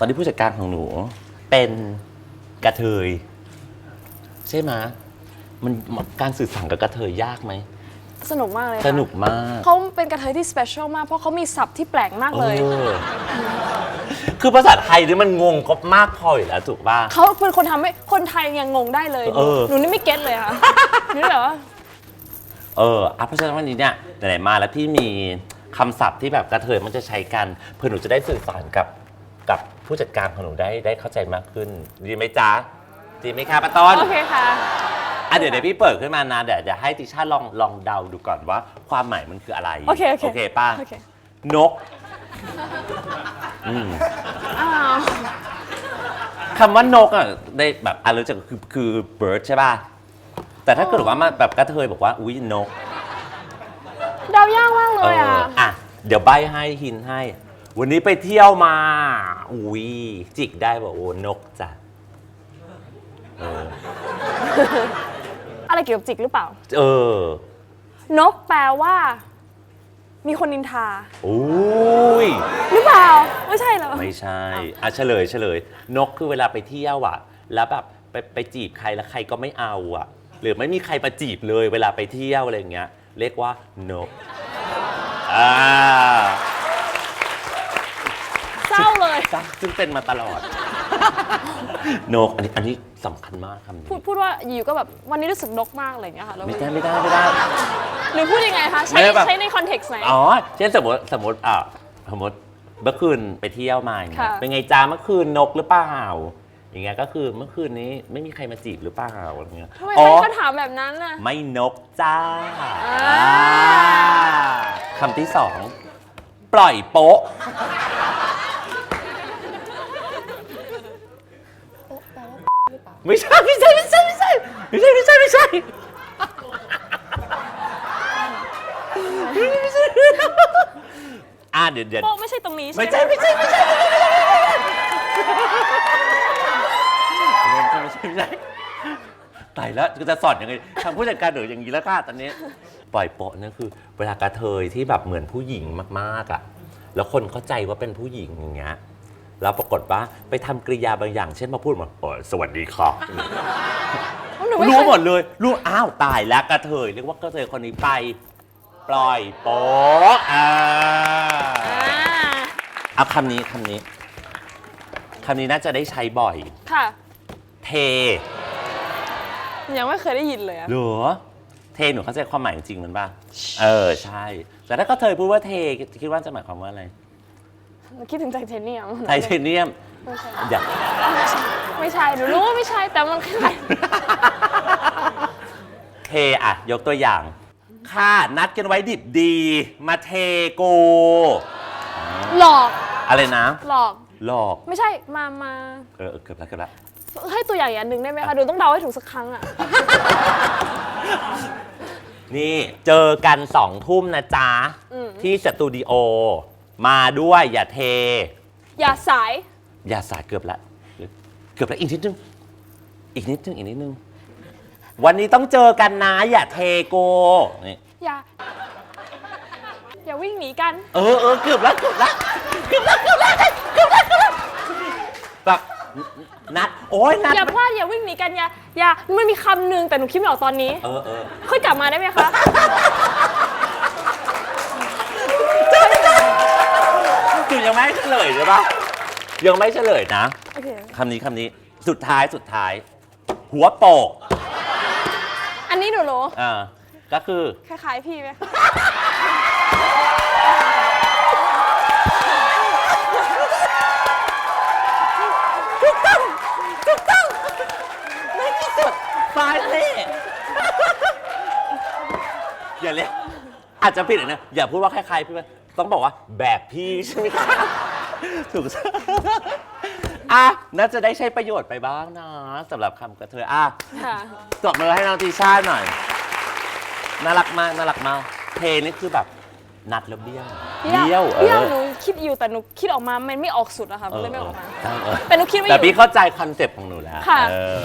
ตอนนี้ผู้จัดการของหนู เป็นกระเทย ใช่ไหมยมันการสื่อสารกับกระเทยยากไหมสนุกมากเลยค่ะสนุกมาก เขาเป็นกระเทยที่สเปเชียลมาก เพราะเขามีศัพท์ที่แปลกมากเลย ออคือภาษาไทยนี่มันงงก็มากพออยู่แล้วถูกป่ะ เขาเป็นคนทำให้คนไทยยังงงได้เลย เออ หนูนี่ไม่เก็ตเลยค่ะ หนูนี่แบบว่า เอออะเพราะฉะนั้นวันนี้เนี่ยไหนๆมาแล้วพี่มีคำศัพท์ที่แบบกระเทยมันจะใช้กันเพื่อหนูจะได้สื่อสารกับกับ ผู้จัดการของหนูได้ได้เข้าใจมากขึ้น ดีไหมจ๊ะดีไหมคะป้าต้น โอเคค่ะ อะเดี๋ยวเดี๋ยวพี่เปิดขึ้นมานะ เดี๋ยวจะให้ติช่าลองลองเดาดูก่อนว่า ความหมายมันคืออะไรโอเคโอเคโอเคป้าโอเคนกอืมอ้าวคำว่านกอะได้แบบอะรู้จักคือคือ bird ใช่ป่ะ แต่ถ้าเกิดว่ามาแบบกระเทยบอกว่า อุ้ยนกเดายากมากเลยอะอะ เดี๋ยวใบให้หินให้ วันนี้ไปเที่ยวมา อุ้ยจิกได้บอกโอ้นกจ้ะเอออะไรเกี่ยวกับจิกหรือเปล่า เออนกแปลว่า มีคนนินทา อุ้ย หรือเปล่า ไม่ใช่เหรอ ไม่ใช่ อะเฉลยเฉลย นกคือเวลาไปเที่ยวอะ แล้วแบบไปไปจีบใครแล้วใครก็ไม่เอาอะ หรือไม่มีใครมาจีบเลย เวลาไปเที่ยวอะไรอย่างเงี้ย เรียกว่านก อ่าเศ ร้าเลยจ้ะซึ่งเป็นมาตลอดนกอันนี้อันนี้สำคัญมากคำนี้พูดพูดว่าอยู่ก็แบบวันนี้รู้สึกนกมากอะไรอย่างเงี้ยค่ะแล้วไม่ได้ไม่ได้ไม่ได้ หรือพูดยังไงคะไม่ใช้ได้แบบ ใช้ในคอนเท็กซ์ไหน อ๋อ เช่นสมมติสมมติอะสมมติเมื่อคืนไปเที่ยวมาอย่างเงี้ยค่ะ เป็นไงจ้าเมื่อคืนนกหรือเปล่า อย่างเงี้ยก็คือเมื่อคืนนี้ไม่มีใครมาจีบหรือเปล่าอะไรเงี้ยทำไมอ๋อ ใช้คำถามแบบนั้นน่ะ ไม่นกจ้าอ่าอ่าคำที่สอง ปล่อยโป๊ะ ไม่ใช่ไม่ใช่ไม่ใช่ไม่ใช่ไม่ใช่ไม่ใช่ไม่ใช่ไม่ใช่อ่าเดี๋ยวเดี๋ยวโป๊ะไม่ใช่ตรงนี้ใช่ไม่ไหมใช่ไม่ใช่ไม่ใช่ไม่ใช่ไม่ใช่ไม่ใช่ตายแล้วจะสอนยังไงทางผู้จัดการหนูอย่างนี้แล้วค่ะตอนนี้ ปล่อยโปะนั่นคือ เวลากระเทยที่แบบเหมือนผู้หญิงมากๆอะ แล้วคนเข้าใจว่าเป็นผู้หญิงอย่างเงี้ย แล้วปรากฏว่าไปทำกริยาบางอย่าง เช่นมาพูดมาโอ้ยสวัสดีครับ หนูไม่รู้เคยหมดเลยรู้อ้าวตายแล้วกระเทยเรียกว่ากระเทยคนนี้ไป ปล่อยโป๊ะอ่าอ่าเอาคำนี้คำนี้คำนี้น่าจะได้ใช้บ่อย ค่ะ เทยังไม่เคยได้ยินเลยอะหรือเทหนูเข้าใจความหมายจริงๆมันป่ะ เออ ใช่ แต่ถ้าก็เธอพูดว่าเทคิดว่าจะหมายความว่าอะไร หนูคิดถึงไทเทเนียมไทเทเนียมไม่ใช่อย่าไม่ใช่หนูรู้ว่าไม่ใช่แต่มันคล้ายเทอะ ยกตัวอย่าง ค่านัดกันไว้ดิบดี มาเทโกๆหลอกอะไรนะ หลอก หลอก ไม่ใช่มามาเออเออเกือบแล้วเกือบแล้วให้ตัวอย่างอย่างหนึ่งได้ไหมคะหนูต้องเดาให้ถูกสักครั้งอะนี่เจอกันสองทุ่มนะจ๊ะอืมที่สตูดิโอ มาด้วยอย่าเท อย่าสาย อย่าสายเกือบละ เกือบละอีกนิดนึง อีกนิดนึง อีกนิดนึง วันนี้ต้องเจอกันนะ อย่าเทโกนี่อย่า อย่าวิ่งหนีกัน เออเออเกือบแล้วเกือบแล้วเกือบแล้วเกือบแล้วเกือบแล้วเกือบแล้วแบบนัด โอ้ยนัดอย่าพลาดอย่าวิ่งหนีกันอย่าอย่ามันมีคำหนึ่งแต่หนูคิดไม่ออกตอนนี้ เออเออค่อยกลับมาได้ไหมคะ คือยังไม่เฉลยใช่ปะยังไม่เฉลยนะโอเค คำนี้คำนี้สุดท้ายสุดท้าย หัวโปกอันนี้หนูรู้อ่าก็คือคล้ายๆพี่ไหมคะในที่สุดฟายเล่อย่าเรียกอาจจะผิดอีกนะ อย่าพูดว่าคล้ายๆพี่ว่า ต้องบอกว่าแบบพี่ใช่ไหมคะถูกอะน่าจะได้ใช้ประโยชน์ไปบ้างนะสำหรับคำกระเทยอะค่ะ ตบมือให้น้องตีชาหน่อย น่ารักมากน่ารักมากเพลงนี่คือแบบนัดแล้วเบี้ยวเบี้ยวเอเบี้ยวอหนูคิดอยู่แต่หนูคิดออกมามันไม่ออกสุดอะค่ะมันเลยไม่ออกมาเออเออแต่หนูคิดไว้อแต่ยู่พี่เข้าใจคอนเซปต์ของหนูแล้วค่ะ เออ